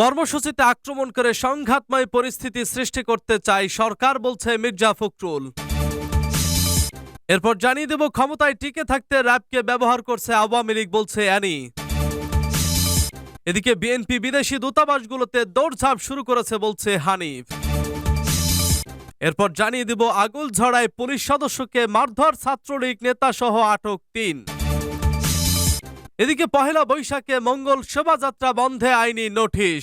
কর্মসূচিতে আক্রমণ করে সংঘাতময় পরিস্থিতি সৃষ্টি করতে চায় সরকার, বলছে মির্জা ফখরুল। এরপর জানিয়ে দেব, ক্ষমতায় টিকে থাকতে র্যাবকে ব্যবহার করছে আওয়ামী লীগ, বলছে অ্যানি। এদিকে বিএনপি বিদেশি দূতাবাসগুলোতে দৌড়ঝাঁপ শুরু করেছে, বলছে হানিফ। এরপর জানিয়ে দিব আগুল ঝড়ায় পুলিশ সদস্যকে মারধর ছাত্রলীগ নেতা সহ আটক তিন। এদিকে পহেলা বৈশাখে মঙ্গল শোভাযাত্রা বন্ধে আইনি নোটিশ।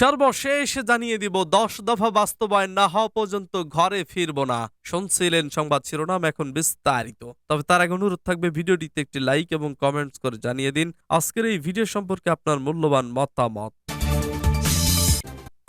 সর্বশেষ জানিয়ে দিব, দশ দফা বাস্তবায়ন না হওয়া পর্যন্ত ঘরে ফিরব না, শুনছিলেন সংবাদ শিরোনাম এখন বিস্তারিত। তবে তার আগে অনুরোধ থাকবে, ভিডিওটিতে একটি লাইক এবং কমেন্টস করে জানিয়ে দিন, আজকের এই ভিডিও সম্পর্কে আপনার মূল্যবান মতামত।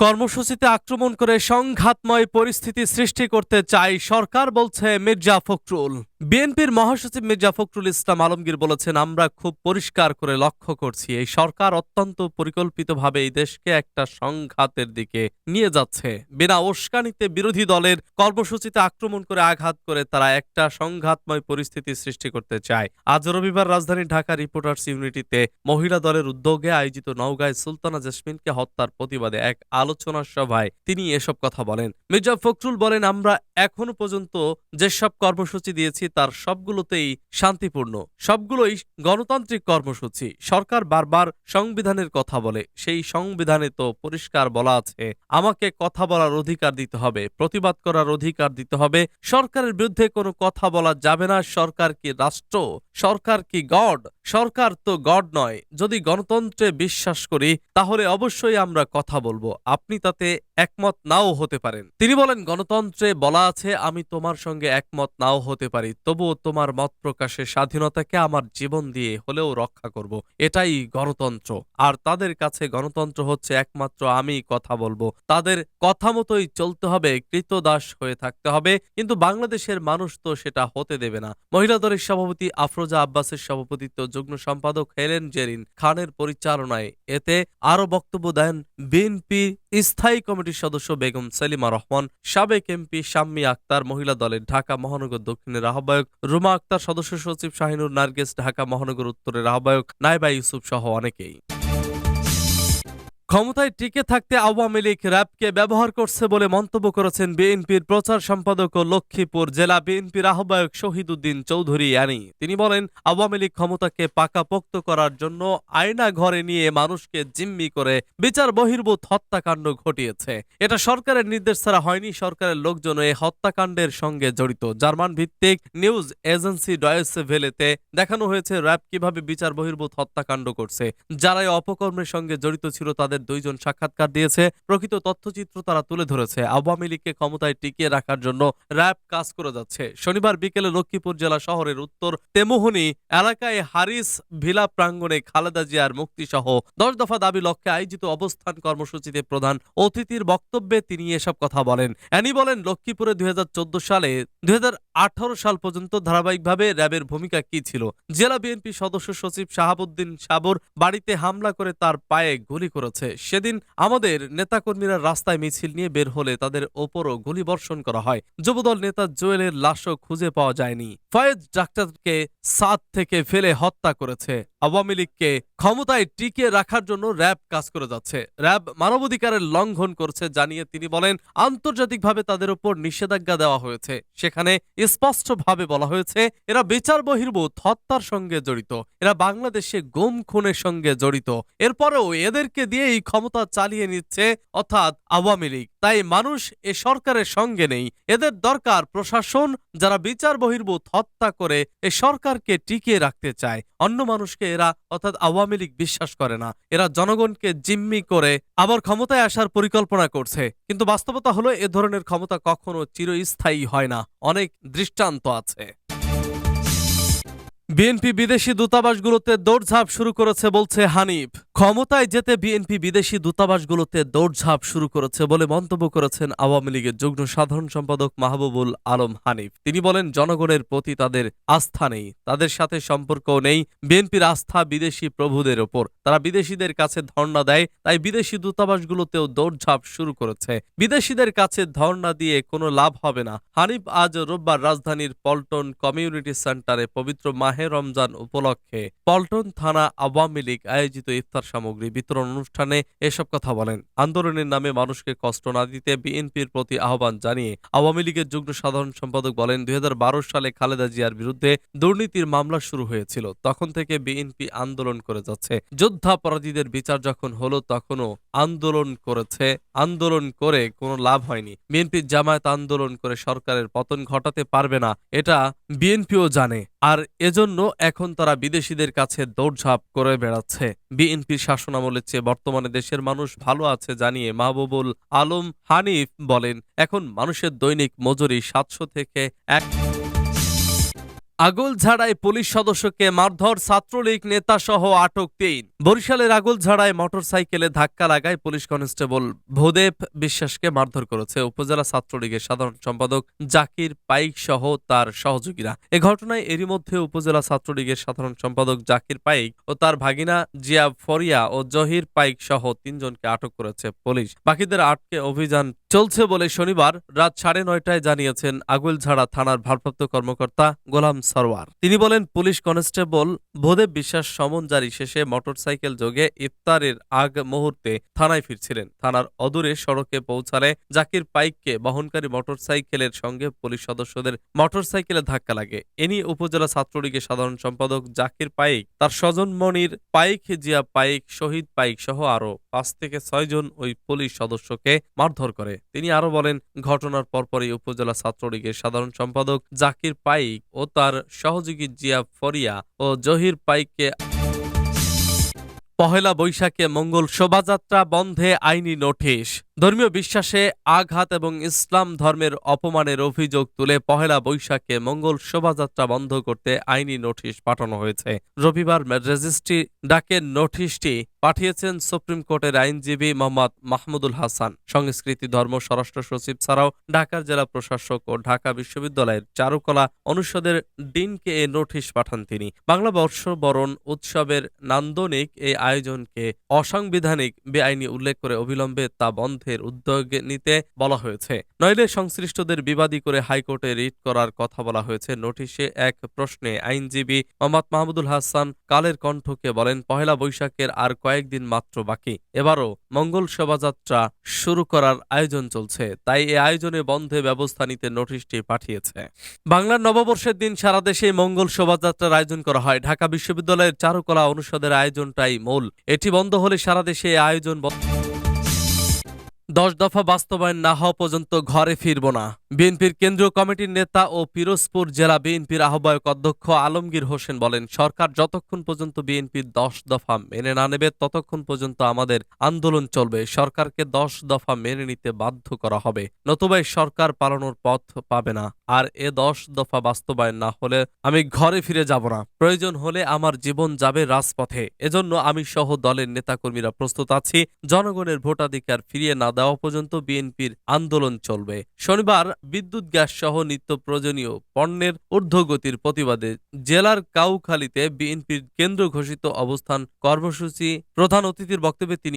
কর্মসূচিতে আক্রমণ করে সংঘাতময় পরিস্থিতি সৃষ্টি করতে চায় সরকার, বলছে মির্জা ফখরুল। বিএনপির মহাসচিব মির্জা ফখরুল ইসলাম আলমগীর বলেছেন, আমরা খুব পরিষ্কার করে লক্ষ্য করছি, এই সরকার অত্যন্ত পরিকল্পিতভাবে এই দেশকে একটা সংঘাতের দিকে নিয়ে যাচ্ছে। বিনা উস্কানিতে বিরোধী দলের কর্মসূচিতে আক্রমণ করে আঘাত করে তারা একটা সংঘাতময় পরিস্থিতি সৃষ্টি করতে চায়। আজ রবিবার রাজধানী ঢাকা রিপোর্টার্স ইউনিটিতে মহিলা দলের উদ্যোগে আয়োজিত নওগাঁয় সুলতানা জেসমিনকে হত্যার প্রতিবাদে এক আলোচনা সভায় তিনি এসব কথা বলেন। মির্জা ফখরুল বলেন, আমরা এখনও পর্যন্ত যেসব কর্মসূচি দিয়েছি তার সবগুলোতেই শান্তিপূর্ণ। সবগুলোই গণতান্ত্রিক কর্মসূচি। সরকার বারবার সংবিধানের কথা বলে। সেই সংবিধানে তো পরিষ্কার বলা আছে, আমাকে কথা বলার অধিকার দিতে হবে, প্রতিবাদ করার অধিকার দিতে হবে। সরকারের বিরুদ্ধে কোনো কথা বলা যাবে না। সরকার কি রাষ্ট্র? সরকার কি গড? সরকার তো গড নয়। যদি গণতন্ত্রে বিশ্বাস করি, তাহলে অবশ্যই আমরা কথা বলব। আপনি তাতে একমত নাও হতে পারেন। তিনি বলেন, গণতন্ত্রে বলা আছে, আমি তোমার সঙ্গে একমত নাও হতে পারি। তবুও তোমার মত প্রকাশের স্বাধীনতাকে আমার জীবন দিয়ে হলেও রক্ষা করব। এটাই গণতন্ত্র। আর তাদের কাছে গণতন্ত্র হচ্ছে একমাত্র আমি কথা বলব। তাদের কথা মতোই চলতে হবে, কৃতদাস হয়ে থাকতে হবে। কিন্তু বাংলাদেশের মানুষ তো সেটা হতে দেবে না। মহিলা দলের সভাপতি আফরোজা আব্বাসের সভাপতিত্ব যুগ্ম সম্পাদক হেলেন জেরিন খানের পরিচালনায়। এতে আরও বক্তব্য দেন বিএনপি স্থায়ী কমিটির সদস্য বেগম সেলিমা রহমান, সাবেক এমপি শাম্মী আক্তার মহিলা দলের ঢাকা মহানগর দক্ষিণের আহ্বায়ক রুমা আক্তার, সদস্য সচিব শাহিনুর নার্গেস, ঢাকা মহানগর উত্তরের আহ্বায়ক নাইবা ইউসুফ সহ অনেকেই। ক্ষমতায় টিকে থাকতে আওয়ামী লীগ র্যাবকে ব্যবহার করছে বলে মন্তব্য করেছেন বিএনপির প্রচার সম্পাদক ও লক্ষ্মীপুর জেলা বিএনপির আহ্বায়ক শহীদুদ্দিন চৌধুরী আনি। তিনি বলেন, আওয়ামী লীগ ক্ষমতাকে পাকাপোক্ত করার জন্য আয়না ঘরে নিয়ে মানুষকে জিম্মি করে বিচার বহির্ভূত হত্যাকাণ্ড ঘটিয়েছে। এটা সরকারের নির্দেশ ছাড়া হয়নি, সরকারের লোকজন এই হত্যাকাণ্ডের সঙ্গে জড়িত। জার্মান ভিত্তিক নিউজ এজেন্সি ডয়েসে ভেলেতে দেখানো হয়েছে র্যাব কীভাবে বিচার বহির্ভূত হত্যাকাণ্ড করছে। যারা অপকর্মের সঙ্গে জড়িত ছিল তাদের দুইজন সাক্ষাৎকার দিয়েছে। প্রকৃত তথ্যচিত্র তারা তুলে ধরেছে। আওয়ামী লীগকে ক্ষমতায় টিকিয়ে রাখার জন্য র্যাব কাজ করে যাচ্ছে। শনিবার বিকেলে লক্ষ্মীপুর জেলা শহরের উত্তর তেমোহনি এলাকায় হারিস ভিলা প্রাঙ্গণে খালেদা জিয়ার মুক্তি সহ দশ দফা দাবি লক্ষ্যে আয়োজিত অবস্থান কর্মসূচিতে প্রধান অতিথির বক্তব্যে তিনি এসব কথা বলেন। অ্যানি বলেন, লক্ষ্মীপুরে দুই হাজার চোদ্দ সালে দুই হাজার আঠারো সাল পর্যন্ত ধারাবাহিকভাবে র্যাবের ভূমিকা কি ছিল? জেলা বিএনপি সদস্য সচিব শাহাবুদ্দিন সাবর বাড়িতে হামলা করে তার পায়ে গুলি করেছে। সেদিন আমাদের নেতাকর্মীরা রাস্তায় মিছিল নিয়ে বের হলে তাদের ওপরও গুলিবর্ষণ করা হয়। যুবদল নেতা জোয়েলের লাশও খুঁজে পাওয়া যায়নি। ফয়েজ ডাক্তারকে সাদ থেকে ফেলে হত্যা করেছে। আওয়ামী লীগকে ক্ষমতায় টিকিয়ে রাখার জন্য র্যাব কাজ করে যাচ্ছে। র্যাব মানবাধিকারের লঙ্ঘন করছে জানিয়ে তিনি বলেন, আন্তর্জাতিকভাবে তাদের উপর নিষেধাজ্ঞা দেওয়া হয়েছে। সেখানে স্পষ্টভাবে বলা হয়েছে, এরা বিচার বহির্ভূত, হত্যার সঙ্গে জড়িত। এরা বাংলাদেশে গুম খুনের সঙ্গে জড়িত। এরপরেও এদেরকে দিয়ে এই ক্ষমতা চালিয়ে নিচ্ছে অর্থাৎ আওয়ামী লীগ। তাই মানুষ এ সরকারের সঙ্গে নেই। এদের দরকার প্রশাসন, যারা বিচার বহির্ভূত, হত্যা করে এ সরকারকে টিকিয়ে রাখতে চায়। অন্য মানুষকে এরা অর্থাৎ আওয়ামী লীগ বিশ্বাস করে না। এরা জনগণকে জিম্মি করে আবার ক্ষমতায় আসার পরিকল্পনা করছে। কিন্তু বাস্তবতা হলো এ ধরনের ক্ষমতা কখনো চিরস্থায়ী হয় না। অনেক দৃষ্টান্ত আছে। বিএনপি বিদেশি দূতাবাসগুলোতে দৌড়ঝাঁপ শুরু করেছে বলছে হানিফ। ক্ষমতায় যেতে বিএনপি বিদেশি দূতাবাসগুলোতে দৌড়ঝাঁপ শুরু করেছে বলে মন্তব্য করেছেন আওয়ামী লীগের যুগ্ম সাধারণ সম্পাদক মাহবুবুল আলম হানিফ। তিনি বলেন, জনগণের প্রতি তাদের আস্থা নেই, তাদের সাথে সম্পর্কও নেই বিএনপির আস্থা বিদেশি প্রভুদের ওপর। তারা বিদেশিদের কাছে ধর্ণা দেয়, তাই বিদেশি দূতাবাসগুলোতেও দৌড়ঝাঁপ শুরু করেছে। বিদেশিদের কাছে ধর্ণা দিয়ে কোনো লাভ হবে না। হানিফ আজ রোববার রাজধানীর পল্টন কমিউনিটি সেন্টারে পবিত্র মাহে রমজান উপলক্ষে পল্টন থানা আওয়ামী লীগ আয়োজিত ইফতার সামগ্রী বিতরণ অনুষ্ঠানে এসব কথা বলেন। আন্দোলনের নামে মানুষকে কষ্ট না দিতে বিএনপির প্রতি আহ্বান জানিয়ে আওয়ামী লীগের যুগ্ম সাধারণ সম্পাদক বলেন, দুই হাজার বারো সালে খালেদা জিয়ার বিরুদ্ধে দুর্নীতির মামলা শুরু হয়েছিল। তখন থেকে বিএনপি আন্দোলন করে যাচ্ছে। যুদ্ধাপরাধীদের বিচার যখন হলো, তখনও আন্দোলন করেছে। আন্দোলন করে কোনো লাভ হয়নি। বিএনপির জামায়াত আন্দোলন করে সরকারের পতন ঘটাতে পারবে না, এটা বিএনপিও জানে। আর এজন্য এখন তারা বিদেশিদের কাছে দৌড়ঝাঁপ করে বেড়াচ্ছে। বিএনপির শাসনামলের চেয়ে বর্তমানে দেশের মানুষ ভালো আছে জানিয়ে মাহবুবুল আলম হানিফ বলেন, এখন মানুষের দৈনিক মজুরি সাতশো থেকে এক আগলঝাড়ায় পুলিশ সদস্যকে মারধর ছাত্রলীগ নেতা সহ আটক তিন। বরিশালের আগলঝাড়ায় মোটরসাইকেলে ধাক্কা লাগায় পুলিশ কনস্টেবল ভোদেব বিশ্বাসকে মারধর করেছে উপজেলা ছাত্রলীগের সাধারণ সম্পাদক জাকির পাইক সহ তার সহযোগীরা। এ ঘটনায় এরই মধ্যে উপজেলা ছাত্রলীগের সাধারণ সম্পাদক জাকির পাইক ও তার ভাগিনা জিয়া ফরিয়া ও জহির পাইক সহ তিনজনকে আটক করেছে পুলিশ। বাকিদের আটকে অভিযান চলছে বলে শনিবার রাত সাড়ে নয়টায় জানিয়েছেন আগুলঝাড়া থানার ভারপ্রাপ্ত কর্মকর্তা গোলাম সরওয়ার তিনি বলেন, পুলিশ কনস্টেবল ভোদেব বিশ্বাস সমন জারি শেষে মোটরসাইকেল যোগে ইফতারের আগ মুহূর্তে থানায় ফিরছিলেন। থানার অদূরে সড়কে পৌঁছালে জাকির পাইককে বহনকারী মোটরসাইকেলের সঙ্গে পুলিশ সদস্যদের মোটরসাইকেলে ধাক্কা লাগে। এ নিয়ে উপজেলা ছাত্রলীগের সাধারণ সম্পাদক জাকির পাইক, তার স্বজন মনির পাইক, জিয়া পাইক, শহীদ পাইক সহ আরও পাঁচ থেকে ছয় জন ওই পুলিশ সদস্যকে মারধর করে। তিনি আরও বলেন, ঘটনার পরপরই উপজেলা ছাত্রলীগের সাধারণ সম্পাদক জাকির পাইক ও তার সহযোগী জিয়া ফরিয়া ও জহির পাইককে পহেলা বৈশাখে মঙ্গল শোভাযাত্রা বন্ধে আইনি নোটিশ। ধর্মীয় বিশ্বাসে আঘাত এবং ইসলাম ধর্মের অপমানের অভিযোগ তুলে পহেলা বৈশাখে মঙ্গল শোভাযাত্রা বন্ধ করতে আইনি নোটিশ পাঠানো হয়েছে। রবিবার রেজিস্ট্রি ডাকের নোটিশটি পাঠিয়েছেন সুপ্রিম কোর্টের আইনজীবী মোহাম্মদ মাহমুদুল হাসান। সংস্কৃতি, ধর্ম, স্বরাষ্ট্র সচিব ছাড়াও ঢাকার জেলা প্রশাসক ও ঢাকা বিশ্ববিদ্যালয়ের চারুকলা অনুষদের ডিনকে এ নোটিশ পাঠান তিনি। বাংলা বর্ষবরণ উৎসবের নান্দনিক এই আয়োজনকে অসাংবিধানিক, বেআইনি উল্লেখ করে অবিলম্বে তা বন্ধের উদ্যোগ নিতে বলা হয়েছে। নইলে সংশ্লিষ্টদের বিবাদী করে হাইকোর্টে রিট করার কথা বলা হয়েছে। নোটিশে এক প্রশ্নে আইনজীবী মোহাম্মদ মাহমুদুল হাসান কালের কণ্ঠকে বলেন, পহেলা বৈশাখের আর কয়েকদিন মাত্র বাকি। এবারও মঙ্গল শোভাযাত্রা শুরু করার আয়োজন চলছে। তাই এ আয়োজনে বন্ধে ব্যবস্থা নিতে নোটিশটি পাঠিয়েছে। বাংলার নববর্ষের দিন সারা দেশে মঙ্গল শোভাযাত্রার আয়োজন করা হয়। ঢাকা বিশ্ববিদ্যালয়ের চারুকলা অনুষদের আয়োজনটাই মূল। এটি বন্ধ হলে সারা দেশে আয়োজন বন্ধ দশ দফা বাস্তবায়ন না হওয়া পর্যন্ত ঘরে ফিরব না। বিএনপির কেন্দ্রীয় কমিটির নেতা ও পিরোজপুর জেলা বিএনপির আহ্বায়ক অধ্যক্ষ আলমগীর হোসেন বলেন, সরকার যতক্ষণ পর্যন্ত বিএনপির দশ দফা মেনে না নেবে, ততক্ষণ পর্যন্ত আমাদের আন্দোলন চলবে। সরকারকে দশ দফা মেনে নিতে বাধ্য করা হবে। নতুবা সরকার পালানোর পথ পাবে না। আর এ দশ দফা বাস্তবায়ন না হলে আমি ঘরে ফিরে যাব না। প্রয়োজন হলে আমার জীবন যাবে রাজপথে। এজন্য আমি সহ দলের নেতাকর্মীরা প্রস্তুত আছি। জনগণের ভোটাধিকার ফিরিয়ে না দেওয়া পর্যন্ত বিএনপির আন্দোলন চলবে। শনিবার বিদ্যুৎ গ্যাস সহ নিত্য প্রয়োজনীয় পণ্যের ঊর্ধ্বগতির প্রতিবাদে জেলার কাউখালীতে বিএনপির কেন্দ্র ঘোষিত অবস্থান কর্মসূচি প্রধান অতিথির বক্তব্যে তিনি